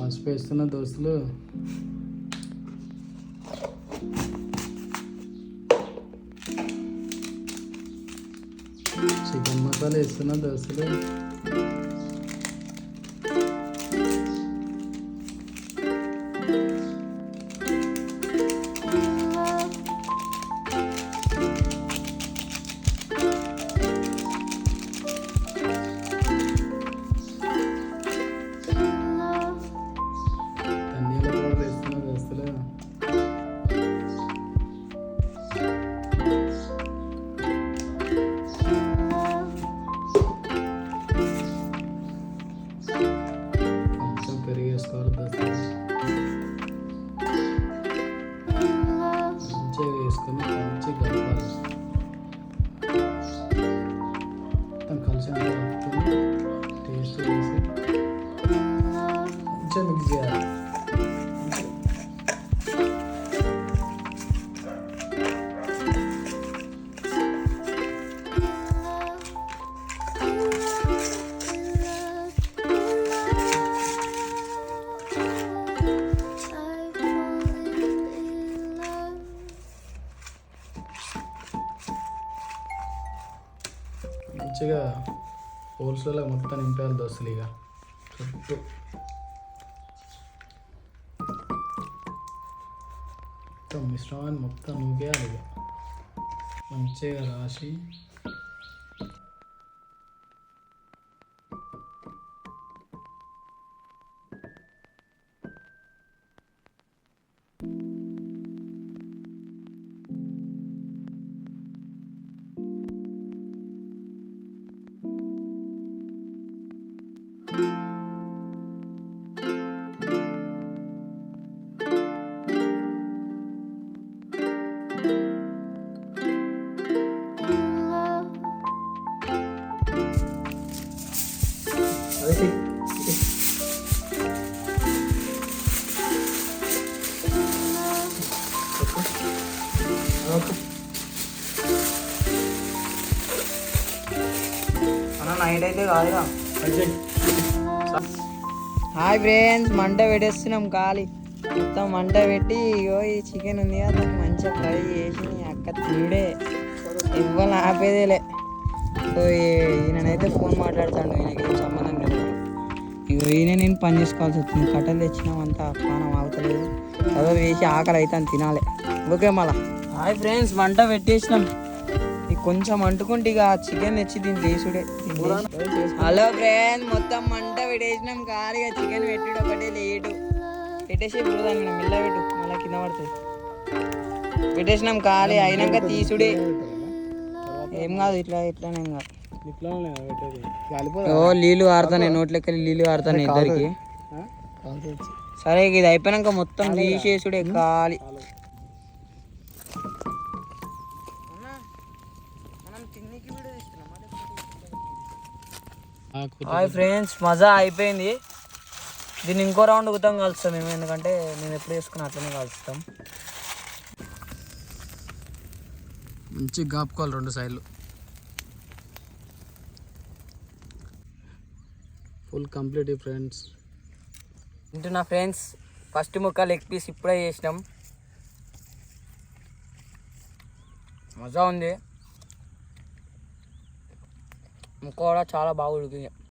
పసుపు వేస్తున్న దోస్తులు చికెన్ మసాలా వేస్తున్న దోస్తులు మంచిగా వేసుకొని మంచిగా కలపాలి మొత్తం మంచిగా హోల్సేల్ మొత్తం నింపేయాలి దోస్తులు ఇక. చుట్టూ. మొత్తం మిశ్రమాన్ని మొత్తం నూకేయాలి ఇక. మంచిగా రాసి నైట్ అయితే కాదుగా హాయ్ ఫ్రెండ్స్ మంట పెట్టేస్తున్నాం ఖాళీ. మొత్తం మంట పెట్టి ఇగో ఈ చికెన్ ఉంది కదా దాన్ని మంచిగా ఫ్రై చేసి నీ అక్క తిరుడే ఇవ్వాలి ఆపేదేలే. సో ఈ- ఈయననైతే ఫోన్ మాట్లాడతాడు ఈయనకి ఏం సంబంధం లేదు. ఇగో ఈయన నేను పని చేసుకోవాల్సి వచ్చింది. కట్టెలు తెచ్చినాం అంతా పానం ఆగుతలేదు. చదువు వేసి ఆకలి అయితే తినాలి. ఓకే మళ్ళా. హాయ్ ఫ్రెండ్స్ మంట పెట్టేసినాం. ఇక కొంచెం అంటుకుంటే ఇక చికెన్ తెచ్చి దీన్ని తీసుడే హలో ఫ్రెండ్స్ మొత్తం మంట పెట్టేసినాం. ఖాళీగా చికెన్ పెట్టుడు ఒకటే లేటు. పెట్టేసి దాన్ని మిల్ల పెట్టు. మళ్ళీ కింద పడుతుంది. పెట్టేసినాం ఖాళీ అయినాక తీసుడే. ఏం కాదు ఇట్లా ఇట్లానేం కాదు. ఓ నీళ్ళు కారుతాయి నోట్లకి నీళ్ళు కారుతాయి ఇద్దరికి. సరే ఇది అయిపోయినాక మొత్తం తీసేసుడే ఖాళీ. హాయ్ ఫ్రెండ్స్ మజా అయిపోయింది. దీన్ని ఇంకో రౌండ్ గుతం కలుస్తాం మేము ఎందుకంటే మేము ఎప్పుడు వేసుకుని అట్లనే కలుస్తాం. మంచి గాపుకోవాలి రెండు సైడ్లు. ఫుల్ కంప్లీట్ ఫ్రెండ్స్ వింటున్నా ఫ్రెండ్స్ ఫస్ట్ ముక్క లెగ్ పీస్ ఇప్పుడే చేసినాం. మజా ఉంది. ముక్క కూడా చాలా బాగా ఉడికింది.